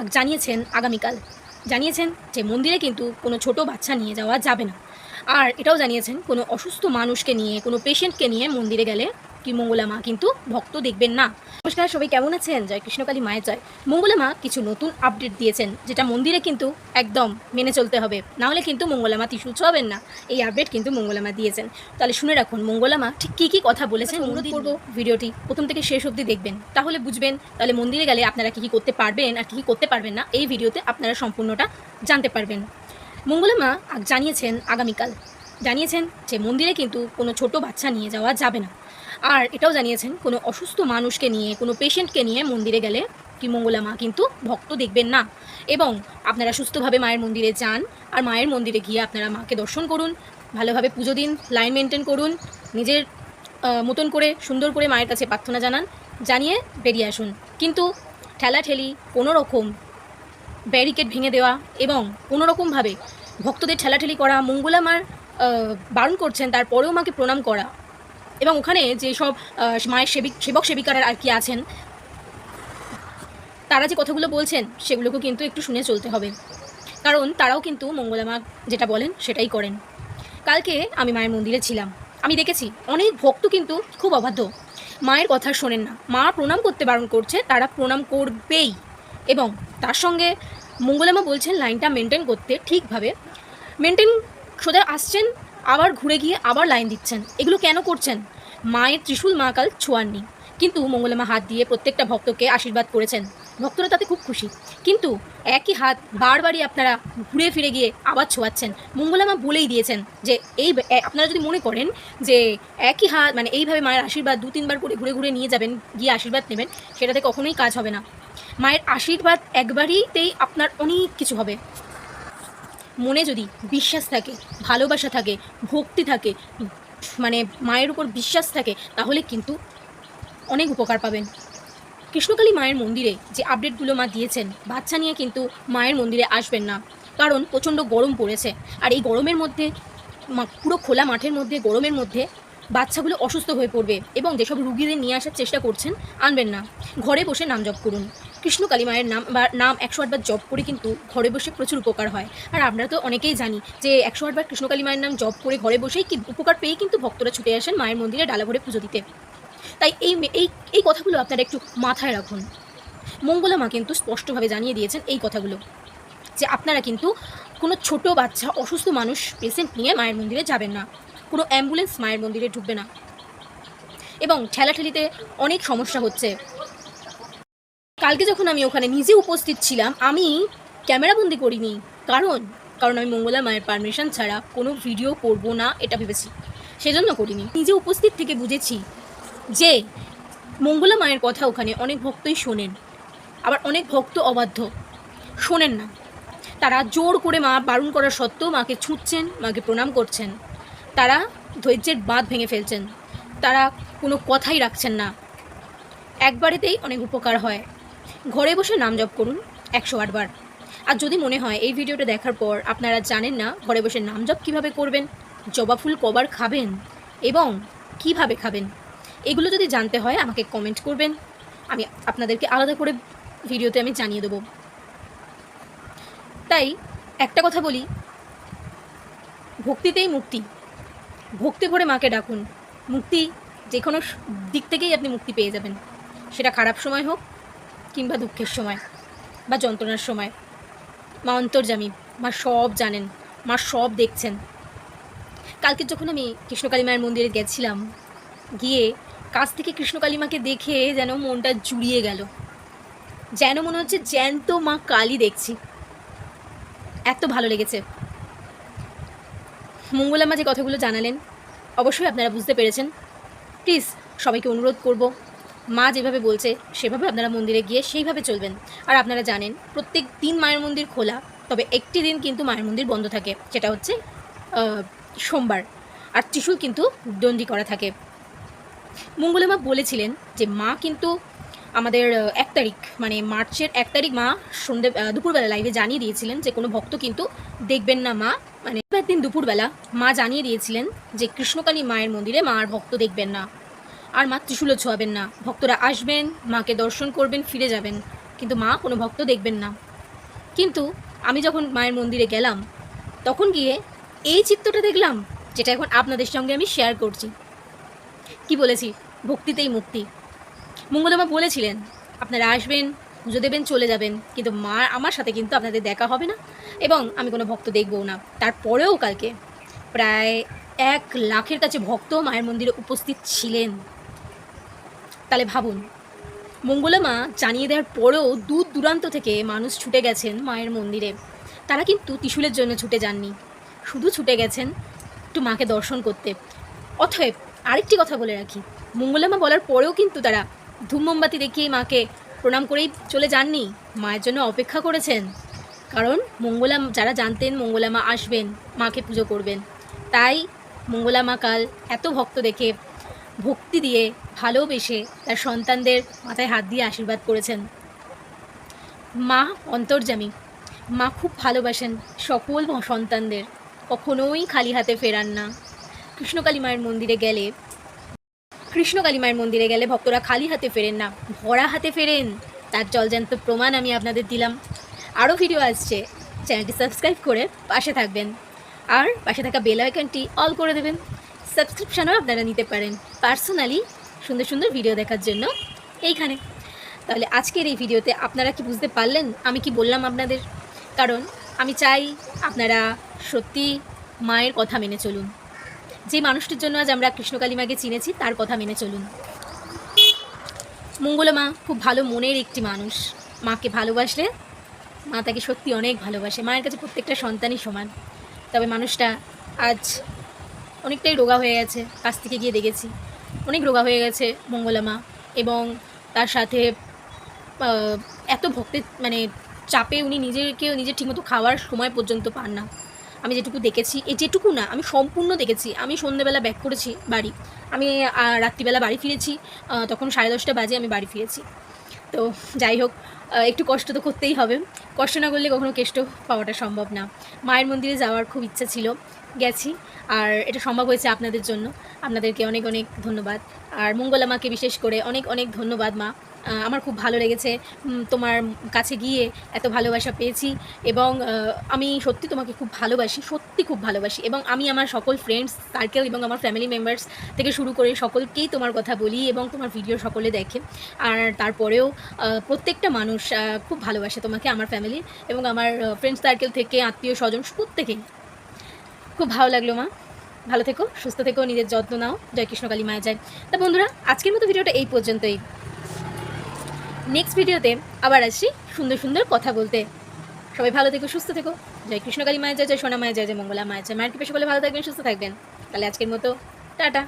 আগ জানিয়েছেন আগামীকাল। জানিয়েছেন যে মন্দিরে কিন্তু কোনো ছোট বাচ্চা নিয়ে যাওয়া যাবে না। আর এটাও জানিয়েছেন কোনো অসুস্থ মানুষকে নিয়ে, কোনো পেশেন্টকে নিয়ে মন্দিরে গেলে কি মঙ্গলা মা? কিন্তু ভক্ত দেখবেন না। নমস্কার সবাই কেমন আছেন? জয় কৃষ্ণকালী মায়ের জয়। মঙ্গলা মা কিছু নতুন আপডেট দিয়েছেন যেটা মন্দিরে কিন্তু একদম মেনে চলতে হবে। নাহলে কিন্তু মঙ্গলা মা ত্রিশূল ছোঁয়াবেন না। এই আপডেট কিন্তু মঙ্গলা মা দিয়েছেন। তাহলে শুনে রাখুন মঙ্গলা মা ঠিক কী কী কথা বলেছেন? অনুরোধ করব। ভিডিওটি প্রথম থেকে শেষ অবধি দেখবেন। তাহলে বুঝবেন তাহলে মন্দিরে গেলে আপনারা কী কী করতে পারবেন আর কী কী করতে পারবেন না এই ভিডিওতে আপনারা সম্পূর্ণটা জানতে পারবেন। মঙ্গলা মা জানিয়েছেন আগামীকাল। জানিয়েছেন যে মন্দিরে কিন্তু কোনো ছোট বাচ্চা নিয়ে যাওয়া যাবে না। আর এটাও জানিয়েছেন, কোনো অসুস্থ মানুষকে নিয়ে, কোনো পেশেন্টকে নিয়ে মন্দিরে গেলে কি মঙ্গলা মা কিন্তু ভক্ত দেখবেন না। এবং আপনারা সুস্থভাবে মায়ের মন্দিরে যান আর মায়ের মন্দিরে গিয়ে আপনারা মাকে দর্শন করুন, ভালোভাবে পুজো দিন, লাইন মেনটেন করুন, নিজের মতন করে, সুন্দর করে মায়ের কাছে প্রার্থনা জানান, জানিয়ে বেরিয়ে আসুন। কিন্তু ঠেলাঠেলি কোনো রকম ব্যারিকেড ভেঙে দেওয়া এবং কোনো রকমভাবে ভক্তদের ঠেলাঠেলি করা, মঙ্গলা মার বারণ করছেন, তারপরেও মাকে প্রণাম করা এবং ওখানে যেসব মায়ের সেবিক সেবক সেবিকারা আর কি আছেন, তারা যে কথাগুলো বলছেন সেগুলোকেও কিন্তু একটু শুনে চলতে হবে। কারণ তারাও কিন্তু মঙ্গলা মা যেটা বলেন, সেটাই করেন। কালকে আমি মায়ের মন্দিরে ছিলাম। আমি দেখেছি, অনেক ভক্ত কিন্তু খুব অবাধ্য। মায়ের কথা শোনেন না। মা প্রণাম করতে বারণ করছে, তারা প্রণাম করবেই। এবং তার সঙ্গে মঙ্গলামা বলছেন, লাইনটা মেনটেন করতে ঠিকভাবে। মেনটেন সোজা আসছেন আবার ঘুরে গিয়ে আবার লাইন দিচ্ছেন। এগুলো কেন করছেন? মায়ের ত্রিশূল মা কাল ছোঁয়াননি কিন্তু মঙ্গলামা হাত দিয়ে প্রত্যেকটা ভক্তকে আশীর্বাদ করেছেন। ভক্তরা তাতে খুব খুশি। কিন্তু একই হাত বারবারই আপনারা ঘুরে ফিরে গিয়ে আবার ছোঁয়াচ্ছেন। মঙ্গলামা বলেই দিয়েছেন যে, এই আপনারা যদি মনে করেন যে, একই হাত মানে এইভাবে মায়ের আশীর্বাদ দু, তিনবার করে ঘুরে ঘুরে নিয়ে যাবেন, গিয়ে আশীর্বাদ নেবেন, সেটাতে কখনোই কাজ হবে না। মায়ের আশীর্বাদ একবারইতেই আপনার অনেক কিছু হবে। মনে যদি বিশ্বাস থাকে, ভালোবাসা থাকে, ভক্তি থাকে মানে মায়ের উপর বিশ্বাস থাকে, তাহলে কিন্তু অনেক উপকার পাবেন। কৃষ্ণকালী মায়ের মন্দিরে যে আপডেটগুলো মা দিয়েছেন, বাচ্চা নিয়ে কিন্তু মায়ের মন্দিরে আসবেন না। কারণ প্রচণ্ড গরম পড়েছে। আর এই গরমের মধ্যে পুরো খোলা মাঠের মধ্যে, গরমের মধ্যে বাচ্চাগুলো অসুস্থ হয়ে পড়বে এবং যেসব রুগীদের নিয়ে আসার চেষ্টা করছেন, আনবেন না। ঘরে বসে নাম জপ করুন। কৃষ্ণকালী মায়ের নাম বা নাম একশো আটবার জপ করে কিন্তু ঘরে বসে প্রচুর উপকার হয়। আর আমরা তো অনেকেই জানি যে একশো আটবার কৃষ্ণকালী মায়ের নাম জপ করে ঘরে বসেই উপকার পেয়ে কিন্তু ভক্তরা ছুটে আসেন মায়ের মন্দিরে ডালা ভরে পুজো দিতে। তাই এই এই এই কথাগুলো আপনারা একটু মাথায় রাখুন। মঙ্গলা মা কিন্তু স্পষ্টভাবে জানিয়ে দিয়েছেন এই কথাগুলো। যে আপনারা কিন্তু কোনো ছোট বাচ্চা, অসুস্থ মানুষ পেশেন্ট নিয়ে মায়ের মন্দিরে যাবেন না। কোনো অ্যাম্বুলেন্স মায়ের মন্দিরে ঢুকবে না। এবং ঠেলাঠেলিতে অনেক সমস্যা হচ্ছে। কালকে যখন আমি ওখানে নিজে উপস্থিত ছিলাম, আমি ক্যামেরাবন্দি করিনি। কারণ? কারণ আমি মঙ্গলা মায়ের পারমিশন ছাড়া কোনো ভিডিও করব না, এটা ভেবেছি। সেজন্য করিনি। নিজে উপস্থিত থেকে বুঝেছি যে মঙ্গলা মায়ের কথা ওখানে অনেক ভক্তই শোনেন। আবার অনেক ভক্ত অবাধ্য। শোনেন না। তারা জোর করে মা বারণ করা সত্ত্বেও মাকে ছুটছেন মাকে প্রণাম করছেন। তারা ধৈর্যের বাঁধ ভেঙে ফেলছেন। তারা কোনো কথাই রাখছেন না। একবারেতেই অনেক উপকার হয়। ঘরে বসে নাম জপ করুন একশো আটবার আর যদি মনে হয় এই ভিডিওটা দেখার পর আপনারা জানেন না ঘরে বসে নাম জপ কীভাবে করবেন, জবা ফুল কবার খাবেন এবং কীভাবে খাবেন, এগুলো যদি জানতে হয় আমাকে কমেন্ট করবেন। আমি আপনাদেরকে আলাদা করে ভিডিওতে আমি জানিয়ে দেবো। তাই একটা কথা বলি, ভক্তিতেই মুক্তি। ভক্তি ভরে মাকে ডাকুন। মুক্তি যে কোনো দিক থেকেই আপনি মুক্তি পেয়ে যাবেন। সেটা খারাপ সময় হোক কিংবা দুঃখের সময় বা যন্ত্রণার সময়। মা অন্তর্জামী মা সব জানেন, মা সব দেখছেন। কালকে যখন আমি কৃষ্ণকালী মায়ের মন্দিরে গেছিলাম, গিয়ে কাছ থেকে কৃষ্ণকালী মাকে দেখে যেন মনটা জুড়িয়ে গেল। যেন মনে হচ্ছে জ্যান্ত মা কালী দেখছি। এত ভালো লেগেছে। মঙ্গলামা যে কথাগুলো জানালেন, অবশ্যই আপনারা বুঝতে পেরেছেন। প্লিজ সবাইকে অনুরোধ করব মা যেভাবে বলছে, সেভাবে আপনারা মন্দিরে গিয়ে সেইভাবে চলবেন। আর আপনারা জানেন, প্রত্যেক দিন মায়ের মন্দির খোলা, তবে একটি দিন কিন্তু মায়ের মন্দির বন্ধ থাকে সেটা হচ্ছে সোমবার। আর ত্রিশূল কিন্তু দণ্ডি করা থাকে। মঙ্গলামা বলেছিলেন যে মা কিন্তু আমাদের এক তারিখ মানে মার্চের এক তারিখ মা সন্ধে দুপুরবেলা লাইভে জানিয়ে দিয়েছিলেন যে কোনো ভক্ত কিন্তু দেখবেন না মা। মানে একদিন দুপুরবেলা মা জানিয়ে দিয়েছিলেন যে কৃষ্ণকালী মায়ের মন্দিরে মা আর ভক্ত দেখবেন না। আর মা ত্রিশূলও ছোঁয়াবেন না। ভক্তরা আসবেন, মাকে দর্শন করবেন, ফিরে যাবেন। কিন্তু মা কোনো ভক্ত দেখবেন না। কিন্তু আমি যখন মায়ের মন্দিরে গেলাম, তখন গিয়ে এই চিত্রটা দেখলাম, যেটা এখন আপনাদের সঙ্গে আমি শেয়ার করছি। কি বলেছি? ভক্তিতেই মুক্তি। মঙ্গলমা বলেছিলেন, আপনারা আসবেন, পুজো দেবেন, চলে যাবেন। কিন্তু মা আমার সাথে কিন্তু আপনাদের দেখা হবে না এবং আমি কোনো ভক্ত দেখবও না। তারপরেও কালকে প্রায় এক লাখের কাছে ভক্ত মায়ের মন্দিরে উপস্থিত ছিলেন। তাহলে ভাবুন। মঙ্গলা মা জানিয়ে দেওয়ার পরেও দূর দূরান্ত থেকে মানুষ ছুটে গেছেন মায়ের মন্দিরে। তারা কিন্তু ত্রিশুলের জন্য ছুটে যাননি। শুধু ছুটে গেছেন একটু মাকে দর্শন করতে। অথব আরেকটি কথা বলে রাখি। মঙ্গলামা বলার পরেও কিন্তু তারা ধূম মোমবাতি দেখিয়ে মাকে প্রণাম করেই চলে যাননি। মায়ের জন্য অপেক্ষা করেছেন। কারণ মঙ্গলাম যারা জানতেন মঙ্গলামা আসবেন, মাকে পুজো করবেন। তাই মঙ্গলামা কাল এত ভক্ত দেখে ভক্তি দিয়ে ভালোবেসে তার সন্তানদের মাথায় হাত দিয়ে আশীর্বাদ করেছেন। মা অন্তর্জামী মা খুব ভালোবাসেন সকল সন্তানদের, কখনোই খালি হাতে ফেরান না। কৃষ্ণকালী মায়ের মন্দিরে গেলে, কৃষ্ণকালী মায়ের মন্দিরে গেলে ভক্তরা খালি হাতে ফেরেন না, ভরা হাতে ফেরেন। তার জলজান্ত প্রমাণ আমি আপনাদের দিলাম। আরও ভিডিও আসছে চ্যানেলটি সাবস্ক্রাইব করে পাশে থাকবেন। আর পাশে থাকা বেল আইকনটি অল করে দেবেন। সাবস্ক্রিপশানও আপনারা নিতে পারেন। পার্সোনালি সুন্দর সুন্দর ভিডিও দেখার জন্য। এইখানে। তাহলে আজকের এই ভিডিওতে আপনারা কি বুঝতে পারলেন? আমি কি বললাম আপনাদের? কারণ আমি চাই আপনারা সত্যি মায়ের কথা মেনে চলুন। যে মানুষটির জন্য আজ আমরা কৃষ্ণকালী মাকে চিনেছি, তার কথা মেনে চলুন। মঙ্গলা মা খুব ভালো মনের একটি মানুষ। মাকে ভালোবাসলে মা তাকে সত্যি অনেক ভালোবাসে। মায়ের কাছে প্রত্যেকটা সন্তানই সমান। তবে মানুষটা আজ অনেকটাই রোগা হয়ে গেছে, কাছ থেকে গিয়ে দেখেছি। অনেক রোগা হয়ে গেছে মঙ্গলা মা এবং তার সাথে এত ভক্তের মানে চাপে উনি নিজেকে নিজের ঠিকমতো খাওয়ার সময় পর্যন্ত পান না। আমি যেটুকু দেখেছি এই যেটুকু না, আমি সম্পূর্ণ দেখেছি। আমি সন্ধেবেলা ব্যাক করেছি বাড়ি। আমি রাত্রিবেলা বাড়ি ফিরেছি তখন সাড়ে দশটা বাজে আমি বাড়ি ফিরেছি। তো যাই হোক একটু কষ্ট তো করতেই হবে। কষ্ট না করলে কখনো কেষ্ট পাওয়াটা সম্ভব না। মায়ের মন্দিরে যাওয়ার খুব ইচ্ছা ছিল। গেছি। আর এটা সম্ভব হয়েছে আপনাদের জন্য। আপনাদেরকে অনেক অনেক ধন্যবাদ। আর মঙ্গলা মাকে বিশেষ করে অনেক অনেক ধন্যবাদ, মা। আমার খুব ভালো লেগেছে। তোমার কাছে গিয়ে এত ভালোবাসা পেয়েছি এবং আমি সত্যি তোমাকে খুব ভালোবাসি, সত্যি খুব ভালোবাসি এবং আমি আমার সকল ফ্রেন্ডস সার্কেল এবং আমার ফ্যামিলি মেম্বার্স থেকে শুরু করে সকলকেই তোমার কথা বলি এবং তোমার ভিডিও সকলে দেখে। আর তারপরেও প্রত্যেকটা মানুষ খুব ভালোবাসে তোমাকে, আমার ফ্যামিলি এবং আমার ফ্রেন্ডস সার্কেল থেকে আত্মীয় স্বজন প্রত্যেকেই। খুব ভালো লাগল, মা। ভালো থেকো, সুস্থ থেকো, নিজের যত্ন নাও। জয় কৃষ্ণকালী মায়া যায় তা বন্ধুরা, আজকের মতো ভিডিওটা এই পর্যন্তই। নেক্সট ভিডিওতে আবার আসি সুন্দর সুন্দর কথা বলতে। সবাই ভালো থেকো, সুস্থ থেকো। জয় কৃষ্ণকালী মায়া যায় জয় সোনা মায়া যায় জয় মঙ্গলা মায়া যায় মায়ের কৃপা ভালো থাকবেন, সুস্থ থাকবেন। তাহলে আজকের মতো, টাটা।